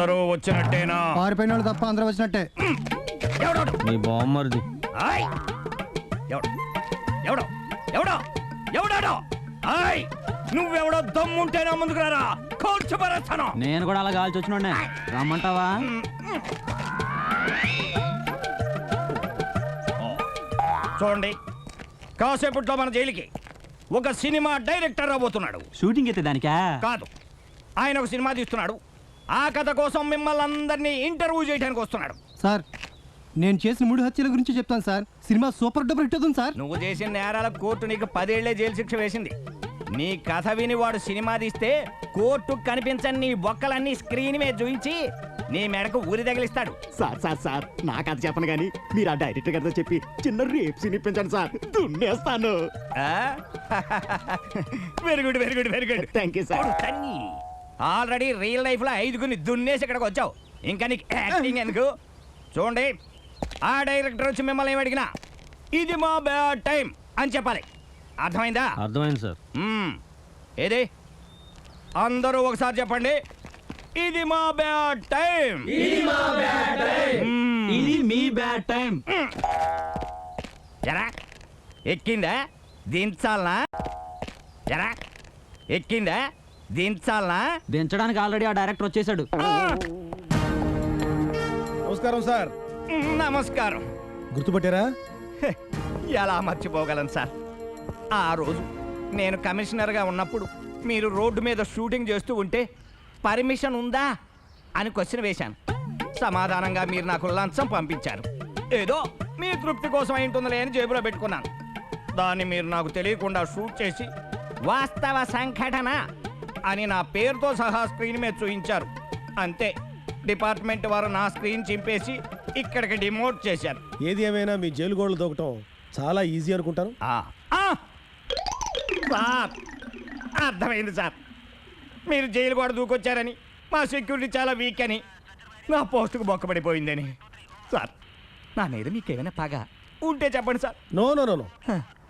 అందరూ వచ్చినట్టేనా? పారిపోయిన వాళ్ళు తప్ప అందరూ వచ్చినట్టే. ఎవడోడు? మీ బామ్మరిది. ఆయ్! ఎవడు? ఎవడో? ఎవడో? ఎవడాడో? ఆయ్! నువ్వెవడో దమ్ముంటేనా ముందుకు రారా? కోర్చు పరేస్తాను నేను కూడా అలా గాల్చి వచ్చినోడ్నే. రమ్మంటావా? చూడండి. కాసేపట్లో మన జైలుకి ఒక సినిమా డైరెక్టర్ రాబోతున్నాడు. షూటింగ్ అయితే దానికా? కాదు. ఆయన ఒక సినిమా తీస్తున్నాడు. ఆ కథ కోసం మిమ్మల్ని అందరినీ ఇంటర్వ్యూ చేయడానికి వస్తున్నాడు. సార్ నేను చేసిన మూడు హత్యల గురించి చెప్తాను sir. Cinema super duper hit అవుతుంది సార్. నువ్వు చేసిన నేరాల కోర్టు నీకు పదేళ్ళే జైలు శిక్ష వేసింది. నీ కథ విని వాడు సినిమా తీస్తే కోర్టు కనిపించని నీ బొక్కలన్నీ స్క్రీన్ మీద చూపించి నీ మెడకు ఊరి తగిలిస్తాడు. సార్ సార్ సార్ నా కథ చెప్పను కానీ మీరు ఆ డైరెక్టర్ గారితో చెప్పి చిన్న రేప్ సినిపించండి sir. దున్నేస్తాను. Very good very good very good. Thank you sir. Already real లైఫ్లో ఐదుగురిని దున్నేసి ఇక్కడికి వచ్చావు. ఇంకా నీకు యాక్టింగ్ ఎందుకు? చూడండి ఆ డైరెక్టర్ వచ్చి మిమ్మల్ని ఏమి అడిగినా ఇది మా బ్యాడ్ టైం అని చెప్పాలి. అర్థమైందా? అర్థమైంది సార్. ఏది? అందరూ ఒకసారి చెప్పండి. ఇది మా బ్యాడ్ టైం. ఇది మీ బ్యాడ్ టైం ఎరా ఎక్కిందా? దించాలనా? ఎరా ఎక్కిందా? దించాలనా దించడానికి ఆల్రెడీ ఆ డైరెక్టర్ వచ్చేసాడు. నమస్కారం సార్. నమస్కారం. గుర్తుపట్టారా? హె, ఎలా మర్చిపోగలను సార్? ఆ రోజు నేను కమిషనర్గా ఉన్నప్పుడు మీరు రోడ్డు మీద షూటింగ్ చేస్తూ ఉంటే పర్మిషన్ ఉందా అని క్వశ్చన్ వేశాను. సమాధానంగా మీరు నాకు లంచం పంపించారు. ఏదో మీ తృప్తి కోసం అయి ఉంటుందిలే అని జేబులో పెట్టుకున్నాను. దాన్ని మీరు నాకు తెలియకుండా షూట్ చేసి వాస్తవ సంఘటన అని నా పేరుతో సహా స్క్రీన్ మీద చూపించారు. అంతే. డిపార్ట్మెంట్ వారు నా స్క్రీన్ చింపేసి ఇక్కడికి డిమోట్ చేశారు. ఏది ఏమైనా మీ జైలు గోడలు దూకటం చాలా ఈజీ అనుకుంటాను ఆ, ఆ! సార్ అర్థమైంది సార్. మీరు జైలు కూడా దూకొచ్చారని మా సెక్యూరిటీ చాలా వీక్ అని నా పోస్టుకు బొక్కబడిపోయిందని. సార్ నా మీద మీకేమైనా పగ ఉంటే చెప్పండి sir. No no no no.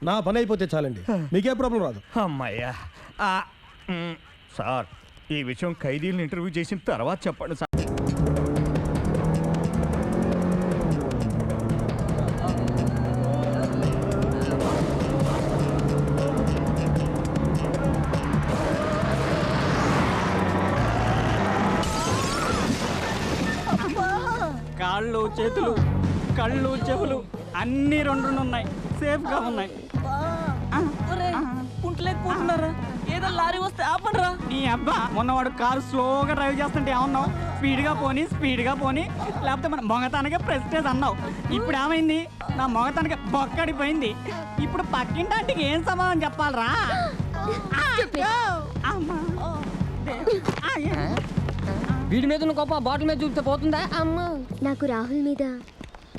నా పని అయిపోతే చాలండి. మీకే ప్రాబ్లం రాదు. అమ్మయ్యా. ఆ, మ్, సార్ ఈ విషయం ఖైదీలను ఇంటర్వ్యూ చేసిన తర్వాత చెప్పండి సార్. కాళ్ళు చేతులు కళ్ళు చెవులు అన్ని రెండు రెండు ఉన్నాయి. సేఫ్గా ఉన్నాయి కుంటలేకపోతున్నారా ఏదో లారీ వస్తే ఆపడరా. నీ అబ్బా మొన్నవాడు కారు స్లోగా డ్రైవ్ చేస్తుంటే ఏమన్నావు? స్పీడ్గా పోని స్పీడ్గా పోని లేకపోతే మన మొగతానికే ప్రెస్టేజ్ అన్నావు. ఇప్పుడు ఏమైంది? నా మొగతానికి బొక్కడిపోయింది. ఇప్పుడు పక్కింటి ఆంటీకి ఏం సమాధానం చెప్పాలరా? అమ్మా. వీడి మీద ఉన్న కోపం బాటిల్ మీద చూపితే పోతుందా? అమ్మా నాకు రాహుల్ మీద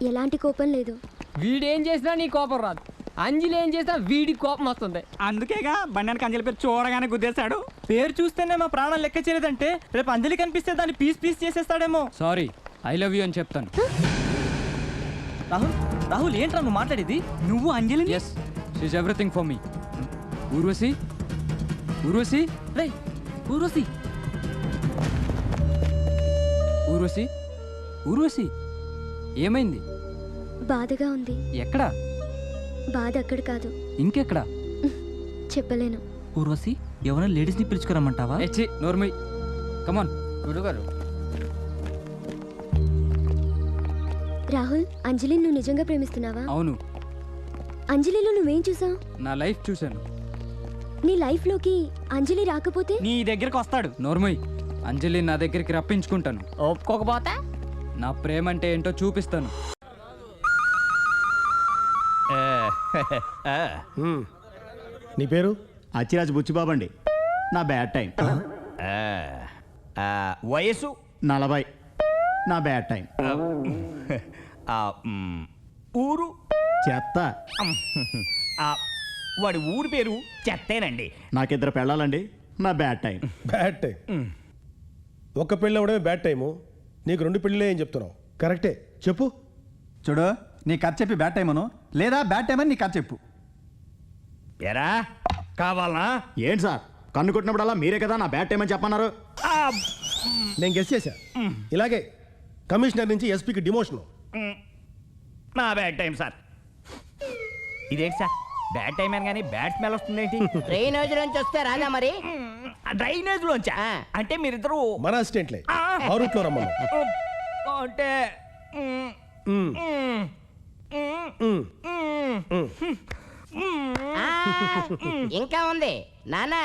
ఎలాంటి కోపం లేదు. వీడేం చేసినా నీ కోపం రాదు. అంజలి ఏం చేసినా వీడి కోపం వస్తుంది. అందుకేగా బండానికి అంజలి పేరు చూడగానే గుద్దేశాడు. పేరు చూస్తేనే మా ప్రాణాలు లెక్క చేయలేదంటే రేపు అంజలి కనిపిస్తే దాన్ని పీస్ పీస్ చేసేస్తాడేమో. సారీ ఐ లవ్ యూ అని చెప్తాను. రాహుల్ రాహుల్ ఏంట్రా నువ్వు మాట్లాడేది? నువ్వు Anjali yes she's everything for me Urvashi? Urvashi? రే ఊరోసి ఊర్వశి? ఊర్వశి? ఏమైంది? బాధగా ఉంది. ఎక్కడ? బాధ అక్కడ కాదు. ఇంకెక్కడ? చెప్పలేను. ఊర్వశి ఎవరైనా లేడీస్ని పిలుచుకురమ్మంటావా? ఎచ్చి నోర్మయ్ కమాన్ గురుగారు. రాహుల్ అంజలిని నువ్వు నిజంగా ప్రేమిస్తున్నావా? అవును. అంజలిలో నువ్వేం చూసావు? నా లైఫ్ చూశాను. నీ లైఫ్లోకి అంజలి రాకపోతే? నీ దగ్గరికి వస్తాడు. నోర్మయ్ అంజలి నా దగ్గరికి రప్పించుకుంటాను. ఒప్పుకోకపోతే? నా ప్రేమ అంటే ఏంటో చూపిస్తాను. నీ పేరు? అచ్చిరాజు బుచ్చిబాబు అండి నా బ్యాడ్ టైం. వయసు నలభై. నా బ్యాడ్ టైం. ఆ, మ్, ఊరు? చెత్త. ఆ, వాడి ఊరి పేరు చెత్తేనండి. నాకిద్దరు పెళ్ళాలండి. నా బ్యాడ్ టైం. Bad time. ఒక పెళ్ళి అవడమే బ్యాడ్ టైము. నీకు రెండు పెళ్ళిలే ఏం చెప్తున్నావు. కరెక్టే. చెప్పు. చూడు నీ కథ చెప్పి బ్యాడ్ టైం అను? లేదా బ్యాడ్ టైం అని నీ కథ చెప్పు. ఎరా? కావాలనా? ఏంటి సార్? కన్ను కొట్టినప్పుడల్లా మీరే కదా నా బ్యాడ్ టైం అని చెప్పన్నారు. నేను గెస్ చేశా. ఇలాగే కమిషనర్ నుంచి ఎస్పీకి డిమోషన్ నా బ్యాడ్ టైం సార్. ఇదేంటి సార్? బ్యాడ్ టైం అని కానీ బ్యాడ్ స్మెల్ వస్తుందేంటి డ్రైనేజ్ నుంచి వస్తే రాదా మరి? డ్రైనేజ్ లోంచా. అంటే మీరిద్దరు మన అసిస్టెంట్లే. ఆ. ఆ రూట్లో రమ్మను. అంటే. ఆ, ఇంకా ఉంది. నానా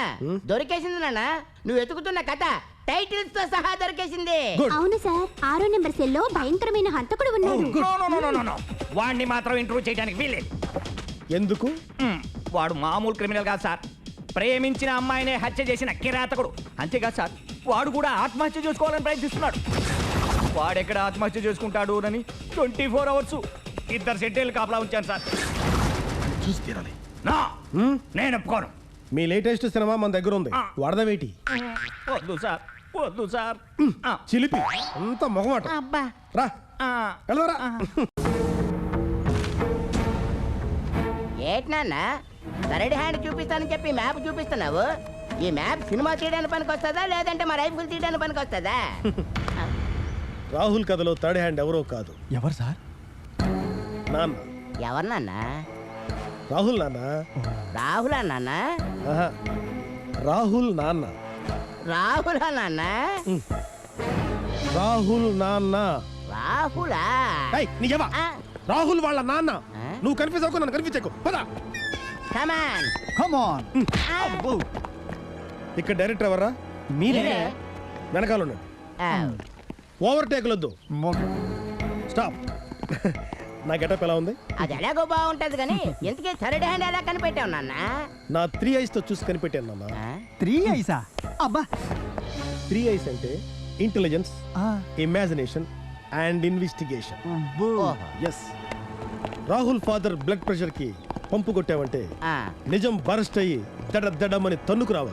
దొరికేసింది నానా. నువ్వు వెతుకుతున్న కథ టైటిల్స్తో సహా దొరికేసింది. గుడ్. అవును సార్ ఆరో నెంబర్ సెల్లో భయంకరమైన హంతకుడు ఉన్నాడు. No, no, no, no, no, no. వాడిని మాత్రం ఇంటర్వ్యూ చేయడానికి వీలేదు ఎందుకు? వాడు మామూలు క్రిమినల్ కాదు సార్. ప్రేమించిన అమ్మాయినే హత్య చేసిన కిరాతకుడు. అంతేకాదు సార్. వాడు కూడా ఆత్మహత్య చేసుకోవాలని ప్రయత్నిస్తున్నాడు. వాడెక్కడ ఆత్మహత్య చేసుకుంటాడు అని ట్వంటీ ఫోర్ అవర్స్. ఇద్దరు సెట్టేలు కాపలా ఉంచాను సార్. చూసి తీరాలి. నా! నేను ఒప్పుకోను. మీ లేటెస్ట్ సినిమా మన దగ్గర ఉంది. వడదవేటి వద్దు సార్ వద్దు సార్. ఆ, చిలిపి. అంత మొహమాట. అబ్బా. రా. ఆ, వెళ్ళవరా? ఏటి నాన్న? థర్డ్ హ్యాండ్ చూపిస్తానని చెప్పి మ్యాప్ చూపిస్తున్నావు? ఈ మ్యాప్ సినిమా తీయడానికి పనికి వస్తుందా లేదంటే మా రైఫిల్ తీయడానికి పనికి వస్తుందా రాహుల్ కథలో థర్డ్ హ్యాండ్ ఎవరో కాదు. ఎవరు సార్? నాన్న. ఎవరు నాన్న? రాహుల్ నాన్న. రాహులా నాన్న? ఆహా. రాహుల్ నాన్న. రాహులా నాన్న? రాహుల్ నాన్న. రాహులా? ఏయ్, నీ ఎవ? ఆ, రాహుల్ వాళ్ళ నాన్న. ఆ? నువ్వు అవ్వకు నన్ను కన్ఫ్యూజ్ చెక్కు పద ఆ, ఇక్కడ డైరెక్టర్ ఎవరా మీరే? వెనకాల ఆ, ఓవర్ టేక్ వద్దు. స్టాప్. నా గెటప్ ఎలా ఉంది? అది ఎలాగో బాగుంటది కానీ ఎందుకే థర్డ్ హ్యాండ్ ఎలా కనిపెట్టావు నాన్న? నా త్రీ ఐస్తో చూసి కనిపెట్టాను నాన్న? Three I's? అబ్బా! త్రీ ఐస్ అంటే ఇంటెలిజెన్స్ ఆ, imagination and investigation. Yes Rahul father blood ప్రెషర్కి పంపు కొట్టావంటే ఆ, నిజం బరస్ట్ అయ్యి దడ దడమని తన్నుకు రావాలి.